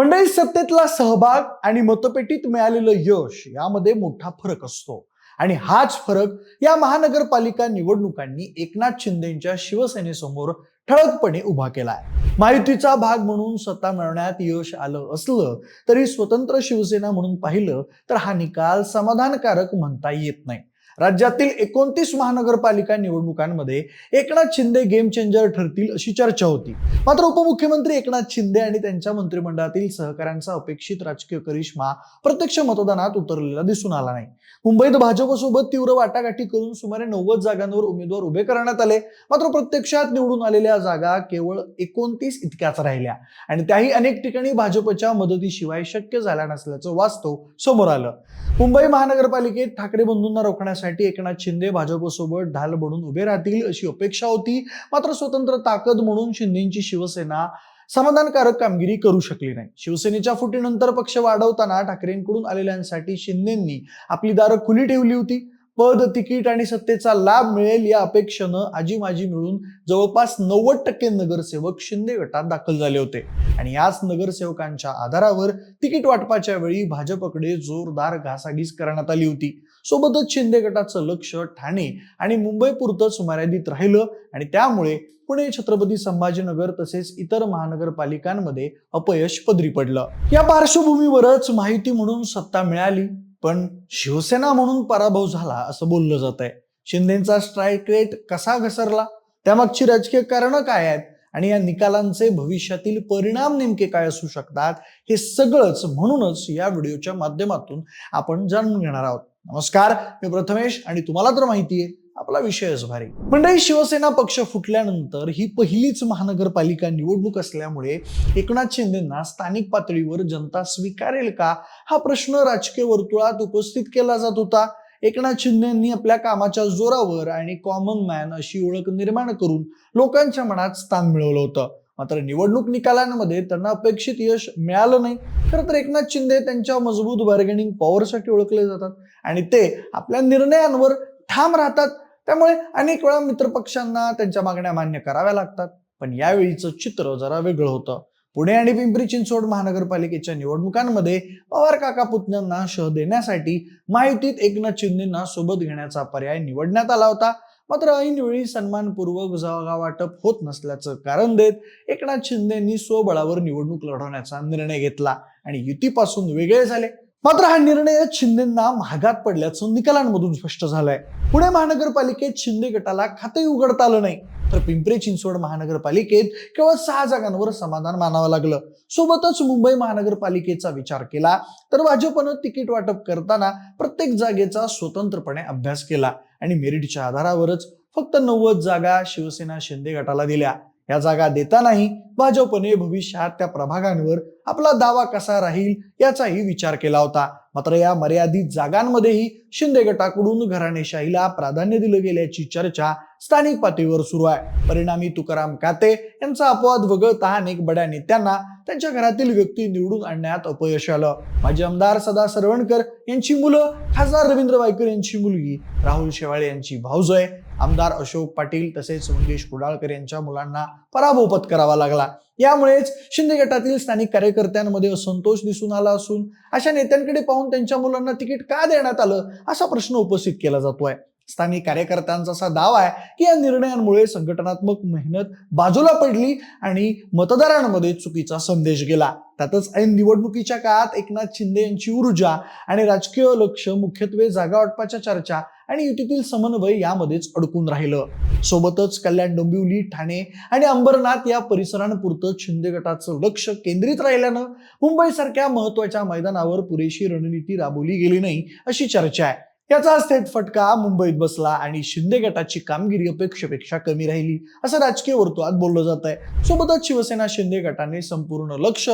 मंडळी सत्तेतला सहभाग आणि मतपेटीत मिळालेलं यश यामध्ये मोठा फरक असतो. आणि हाच फरक या महानगरपालिका निवडणुकांनी एकनाथ शिंदेच्या शिवसेनेसमोर ठळकपणे उभा केलाय. महायुतीचा भाग म्हणून सत्ता मिळवण्यात यश आलं असलं तरी स्वतंत्र शिवसेना म्हणून पाहिलं तर हा निकाल समाधानकारक म्हणता येत नाही. राज्यातील एकोणतीस महानगरपालिका निवडणुकांमध्ये एकनाथ शिंदे गेम चेंजर ठरतील अशी चर्चा होती. मात्र उपमुख्यमंत्री एकनाथ शिंदे आणि त्यांच्या मंत्रिमंडळातील सहकाऱ्यांचा अपेक्षित राजकीय करिश्मा प्रत्यक्ष मतदानात उतरलेला दिसून आला नाही. मुंबईत भाजपसोबत तीव्र वाटाघाटी करून सुमारे नव्वद जागांवर उमेदवार उभे करण्यात आले. मात्र प्रत्यक्षात निवडून आलेल्या जागा केवळ एकोणतीस इतक्याच राहिल्या आणि त्याही अनेक ठिकाणी भाजपच्या मदतीशिवाय शक्य झाल्या नसल्याचं वास्तव समोर आलं. मुंबई महानगरपालिकेत ठाकरे बंधूंना रोखण्यासाठी एकनाथ शिंदे भाजपसोबत ढाल बनून उभे राहतील अशी अपेक्षा होती. मात्र स्वतंत्र ताकद म्हणून शिंदेची शिवसेना समाधानकारक कामगिरी करू शकली नाही. शिवसेनेच्या फुटीनंतर पक्ष वाढवताना ठाकरेंकडून आलेल्यांसाठी शिंदेंनी आपली दारं खुली ठेवली होती. पद तिकीट आणि सत्तेचा लाभ मिळेल या अपेक्षेनं आजीमाजी मिळून जवळपास नव्वद टक्के नगरसेवक शिंदे गटात दाखल झाले होते. आणि याच नगरसेवकांच्या आधारावर तिकीट वाटपाच्या वेळी भाजपकडे जोरदार घासाघीस करण्यात आली होती. सोबतच शिंदे गटाचं लक्ष ठाणे आणि मुंबई पुरतंच मर्यादित राहिलं आणि त्यामुळे पुणे छत्रपती संभाजीनगर तसेच इतर महानगरपालिकांमध्ये अपयश पदरी पडलं. या पार्श्वभूमीवरच माहिती म्हणून सत्ता मिळाली पण शिवसेना म्हणून पराभव झाला असं बोललं जात आहे शिंदेचा स्ट्राईक रेट कसा घसरला? त्यामागची राजकीय कारणं काय आहेत? आणि या निकालांचे भविष्यातील परिणाम नेमके काय असू शकतात? हे सगळंच म्हणूनच या व्हिडिओच्या माध्यमातून आपण जाणून घेणार आहोत. नमस्कार मी प्रथमेश आणि तुम्हाला तर माहितीये आपला विषयच भारी. मंडळी शिवसेना पक्ष फुटल्यानंतर ही पहिलीच महानगरपालिका निवडणूक असल्यामुळे एकनाथ शिंदेना स्थानिक पातळीवर जनता स्वीकारेल का? हा प्रश्न राजकीय वर्तुळात उपस्थित केला जात होता. एकनाथ शिंदेंनी आपल्या कामाच्या जोरावर आणि कॉमन मॅन अशी ओळख निर्माण करून लोकांच्या मनात स्थान मिळवलं होतं. मात्र निवडणूक निकालांमध्ये त्यांना अपेक्षित यश मिळालं नाही. खरं तर एकनाथ शिंदे त्यांच्या मजबूत बार्गेनिंग पॉवरसाठी ओळखले जातात. आणि ते आपल्या निर्णयांवर ठाम राहतात. त्यामुळे अनेक वेळा मित्रपक्षांना त्यांच्या मागण्या मान्य कराव्या लागतात. पण यावेळीचं चित्र जरा वेगळं होतं. पुणे आणि पिंपरी चिंचवड महानगरपालिकेच्या निवडणुकांमध्ये पवार काका पुतण्यांना शह देण्यासाठी माहितीत एकनाथ शिंदेना सोबत घेण्याचा पर्याय निवडण्यात आला होता. मात्र ऐनवेळी सन्मानपूर्वक जागा वाटप होत नसल्याचं कारण देत एकनाथ शिंदेंनी स्वबळावर निवडणूक लढवण्याचा निर्णय घेतला आणि युतीपासून वेगळे झाले. मात्र हा निर्णय शिंदेंना महागात पडल्याचं निकालांमधून स्पष्ट झालंय. पुणे महानगरपालिकेत शिंदे गटाला खाते उघडता आलं नाही. तर पिंपरी चिंचवड महानगरपालिकेत केवळ सहा जागांवर समाधान मानावं लागलं. सोबतच मुंबई महानगरपालिकेचा विचार केला तर भाजपनं तिकीट वाटप करताना प्रत्येक जागेचा स्वतंत्रपणे अभ्यास केला. आणि मेरिटच्या आधारावरच फक्त नव्वद जागा शिवसेना शिंदे गटाला दिल्या. या जागा देतानाही भाजपने भविष्यात त्या प्रभागांवर आपला दावा कसा राहील याचाही विचार केला होता. मात्र या मर्यादित जागांमध्येही शिंदे गटाकडून घराणेशाहीला प्राधान्य दिलं गेल्याची चर्चा स्थानिक पातळीवर सुरू आहे. परिणामी तुकाराम काते यांचा अपवाद वगळता अनेक बड्या नेत्यांना त्यांच्या घरातील व्यक्ती निवडून आणण्यात अपयश आलं. माजी आमदार सदा सरवणकर यांची मुलं खासदार रवींद्र वायकर यांची मुलगी राहुल शेवाळे यांची भाऊजय आमदार अशोक पाटील तसेच मंगेश कुडाळकर यांच्या मुलांना पराभव पत्करावा लागला. यामुळेच शिंदे गटातील स्थानिक कार्यकर्त्यांमध्ये असंतोष दिसून आला असून अशा नेत्यांकडे पाहून त्यांच्या मुलांना तिकीट का देण्यात आलं असा प्रश्न उपस्थित केला जातोय. स्थानिक कार्यकर्त्यांचा असा दावा आहे की या निर्णयांमुळे संघटनात्मक मेहनत बाजूला पडली आणि मतदारांमध्ये चुकीचा संदेश गेला. त्यातच ऐन निवडणुकीच्या काळात एकनाथ शिंदे यांची ऊर्जा आणि राजकीय लक्ष मुख्यत्वे जागा वाटपाच्या चर्चा आणि युतीतील समन्वय यामध्येच अडकून राहिलं. सोबतच कल्याण डोंबिवली ठाणे आणि अंबरनाथ या परिसरांपुरतं शिंदे गटाचं लक्ष केंद्रित राहिल्यानं मुंबईसारख्या महत्त्वाच्या मैदानावर पुरेशी रणनीती राबवली गेली नाही अशी चर्चा आहे. याचा थेट फटका मुंबईत बसला आणि शिंदे गटाची कामगिरी अपेक्षेपेक्षा कमी राहिली. असं राजकीय वर्तुळात बोललं जात आहे. सोबतच शिवसेना शिंदे गटाने संपूर्ण लक्ष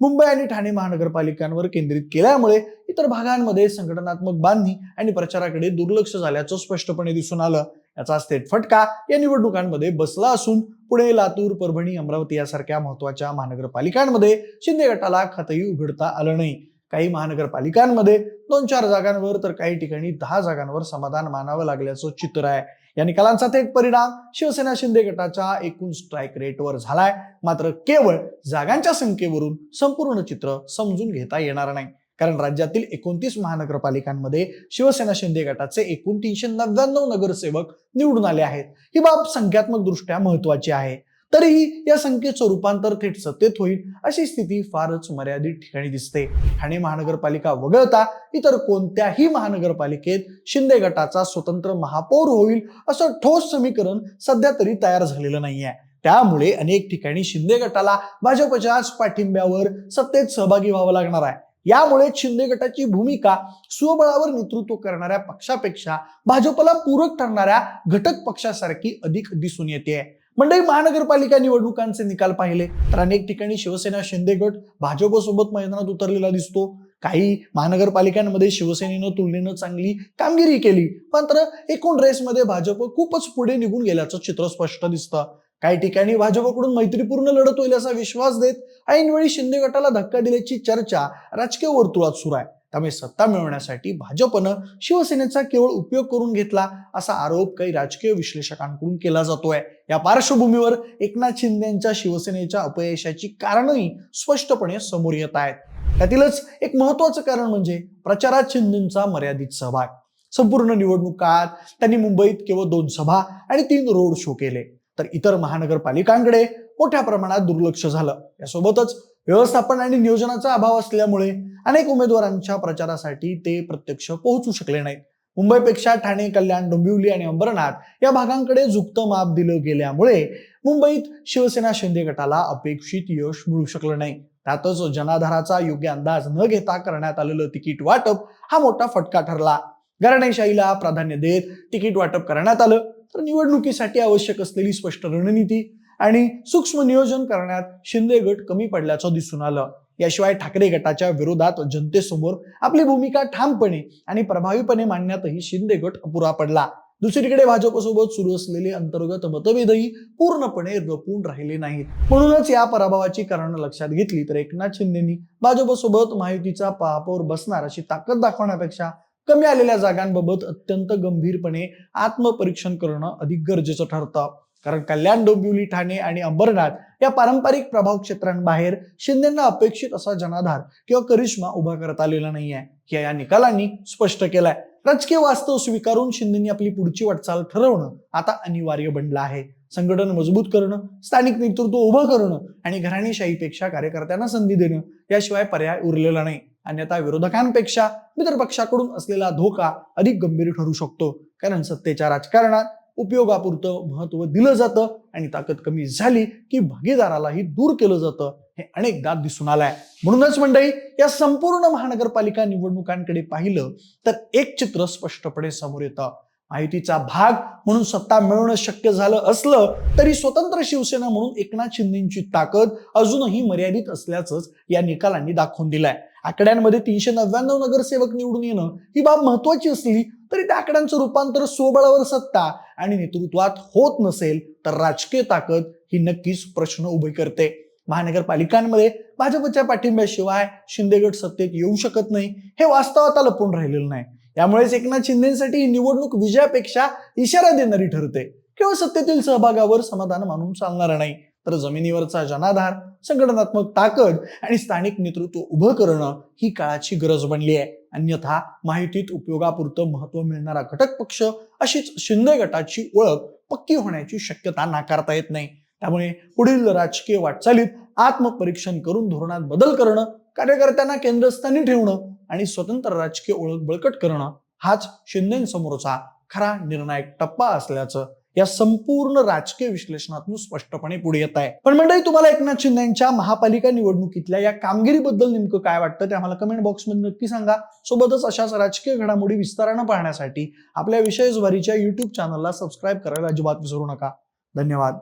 मुंबई आणि ठाणे महानगरपालिकांवर केंद्रित केल्यामुळे इतर भागांमध्ये संघटनात्मक बांधणी आणि प्रचाराकडे दुर्लक्ष झाल्याचं स्पष्टपणे दिसून आलं. याचा थेट फटका या निवडणुकांमध्ये बसला असून पुणे लातूर परभणी अमरावती यासारख्या महत्त्वाच्या महानगरपालिकांमध्ये शिंदे गटाला खातही उघडता आलं नाही. काही महानगरपालिकांमध्ये दोन चार जागांवर तर काही ठिकाणी दहा जागांवर समाधान मानावं लागल्याचं चित्र आहे. या निकालांचा थेट परिणाम शिवसेना शिंदे गटाच्या एकूण स्ट्राईक रेटवर झालाय. मात्र केवळ जागांच्या संख्येवरून संपूर्ण चित्र समजून घेता येणार नाही. कारण राज्यातील एकोणतीस महानगरपालिकांमध्ये शिवसेना शिंदे गटाचे एकूण तीनशे नव्याण्णव नगरसेवक निवडून आले आहेत. ही बाब संख्यात्मक दृष्ट्या महत्वाची आहे. तरीही या संख्येचं रूपांतर थेट सत्तेत होईल अशी स्थिती फारच मर्यादित ठिकाणी दिसते. ठाणे महानगरपालिका वगळता इतर कोणत्याही महानगरपालिकेत शिंदे गटाचा स्वतंत्र महापौर होईल असं ठोस समीकरण सध्या तरी तयार झालेलं नाहीये. त्यामुळे अनेक ठिकाणी शिंदे गटाला भाजपच्याच पाठिंब्यावर सत्तेत सहभागी व्हावं लागणार आहे. यामुळे शिंदे गटाची भूमिका स्वबळावर नेतृत्व करणाऱ्या पक्षापेक्षा भाजपला पूरक ठरणाऱ्या घटक पक्षासारखी अधिक दिसून येते मंडळी महानगरपालिका निवडणुकांचे निकाल पाहिले तर अनेक ठिकाणी शिवसेना शिंदे गट भाजपसोबत मैदानात उतरलेला दिसतो. काही महानगरपालिकांमध्ये शिवसेनेनं तुलनेनं चांगली कामगिरी केली मात्र एकूण रेसमध्ये भाजप खूपच पुढे निघून गेल्याचं चित्र स्पष्ट दिसतं. काही ठिकाणी भाजपकडून मैत्रीपूर्ण लढत होईल असा विश्वास देत ऐनवेळी शिंदे गटाला धक्का दिल्याची चर्चा राजकीय वर्तुळात सुरू आहे. त्यामुळे सत्ता मिळवण्यासाठी भाजपनं शिवसेनेचा केवळ उपयोग करून घेतला असा आरोप काही राजकीय विश्लेषकांकडून केला जातोय. या पार्श्वभूमीवर एकनाथ शिंदे यांच्या शिवसेनेच्या अपयशाची कारणही स्पष्टपणे समोर येत आहेत. त्यातीलच एक महत्वाचं कारण म्हणजे प्रचारात शिंदेचा मर्यादित सहभाग. संपूर्ण निवडणुकात त्यांनी मुंबईत केवळ दोन सभा आणि तीन रोड शो केले. तर इतर महानगरपालिकांकडे मोठ्या प्रमाणात दुर्लक्ष झालं. यासोबतच व्यवस्थापन आणि नियोजनाचा अभाव असल्यामुळे अनेक उमेदवारांच्या प्रचारासाठी ते प्रत्यक्ष पोहोचू शकले नाहीत. मुंबईपेक्षा ठाणे कल्याण डोंबिवली आणि अंबरनाथ या भागांकडे झुकतं माप दिलं गेल्यामुळे मुंबईत शिवसेना शिंदे गटाला अपेक्षित यश मिळू शकलं नाही. त्यातच जनाधाराचा योग्य अंदाज न घेता करण्यात आलेलं तिकीट वाटप हा मोठा फटका ठरला. घराणेशाहीला प्राधान्य देत तिकीट वाटप करण्यात आलं. तर निवडणुकीसाठी आवश्यक असलेली स्पष्ट रणनीती आणि सूक्ष्म नियोजन करण्यात शिंदे गट कमी पडल्याचं दिसून आलं. याशिवाय ठाकरे गटाच्या विरोधात जनतेसमोर आपली भूमिका ठामपणे आणि प्रभावीपणे मांडण्यातही शिंदे गट अपुरा पडला. दुसरीकडे भाजपसोबत सुरू असलेले अंतर्गत मतभेदही पूर्णपणे रपून राहिले नाहीत. म्हणूनच या पराभवाची कारण लक्षात घेतली तर एकनाथ शिंदेनी भाजपसोबत महायुतीचा महापौर बसणार अशी ताकद दाखवण्यापेक्षा कमी आलेल्या जागांबाबत अत्यंत गंभीरपणे आत्मपरीक्षण करणं अधिक गरजेचं ठरतं. कारण कल्याण डोंबिवली ठाणे आणि अंबरनाथ या पारंपरिक प्रभाव क्षेत्रांबाहेर शिंदेना अपेक्षित असा जनाधार किंवा करिश्मा उभा करता आलेला नाहीये. हे या निकालांनी स्पष्ट केलाय. राजकीय वास्तव स्वीकारून शिंदेनी आपली पुढची वाटचाल ठरवणं आता अनिवार्य बनलं आहे. संघटन मजबूत करणं स्थानिक नेतृत्व उभं करणं आणि घराणेशाहीपेक्षा कार्यकर्त्यांना संधी देणं याशिवाय पर्याय उरलेला नाही. अन्यथा विरोधकांपेक्षा मित्र पक्षाकडून असलेला धोका अधिक गंभीर ठरू शकतो. कारण सत्तेच्या राजकारणात उपयोगापुरतं महत्त्व दिलं जातं आणि ताकद कमी झाली की भागीदारालाही दूर केलं जातं हे अनेकदा दिसून आलंय. म्हणूनच मंडळी या संपूर्ण महानगरपालिका निवडणुकांकडे पाहिलं तर एक चित्र स्पष्टपणे समोर येतं. माहितीचा भाग म्हणून सत्ता मिळवणं शक्य झालं असलं तरी स्वतंत्र शिवसेना म्हणून एकनाथ शिंदेची ताकद अजूनही मर्यादित असल्याचंच या निकालांनी दाखवून दिलाय. आकड्यांमध्ये तीनशे नव्याण्णव नगरसेवक निवडून येणं ही बाब महत्वाची असली तरी त्या आकड्यांचं रूपांतर स्वबळावर सत्ता आणि नेतृत्वात होत नसेल तर राजकीय ताकद ही नक्कीच प्रश्न उभे करते. महानगरपालिकांमध्ये भाजपच्या पाठिंब्याशिवाय शिंदेगड सत्तेत येऊ शकत नाही. हे वास्तवात लपून राहिलेलं नाही. यामुळेच एकनाथ शिंदेसाठी ही निवडणूक विजयापेक्षा इशारा देणारी ठरते. केवळ सत्तेतील सहभागावर समाधान मानून चालणार नाही. तर जमिनीवरचा जनाधार संघटनात्मक ताकद आणि स्थानिक नेतृत्व उभं करणं ही काळाची गरज बनली आहे. अन्यथा माहितीत उपयोगापुरतं महत्त्व मिळणारा घटक पक्ष अशीच शिंदे गटाची ओळख पक्की होण्याची शक्यता नाकारता येत नाही. त्यामुळे पुढील राजकीय वाटचालीत आत्मपरीक्षण करून धोरणात बदल करणं कार्यकर्त्यांना केंद्रस्थानी ठेवणं आणि स्वतंत्र राजकीय ओळख बळकट करणं हाच शिंदेसमोरचा खरा निर्णायक टप्पा असल्याचं या संपूर्ण राजकीय विश्लेषणातून स्पष्टपणे पुढे येत आहे. पण मंडळी तुम्हाला एकनाथ शिंदे यांच्या महापालिका निवडणुकीतल्या या कामगिरीबद्दल नेमकं काय वाटतं ते आम्हाला कमेंट बॉक्समध्ये नक्की सांगा. सोबतच अशाच राजकीय घडामोडी विस्तारानं पाहण्यासाठी आपल्या विषय जुवारीच्या युट्यूब चॅनलला सबस्क्राईब करायला अजिबात विसरू नका. धन्यवाद.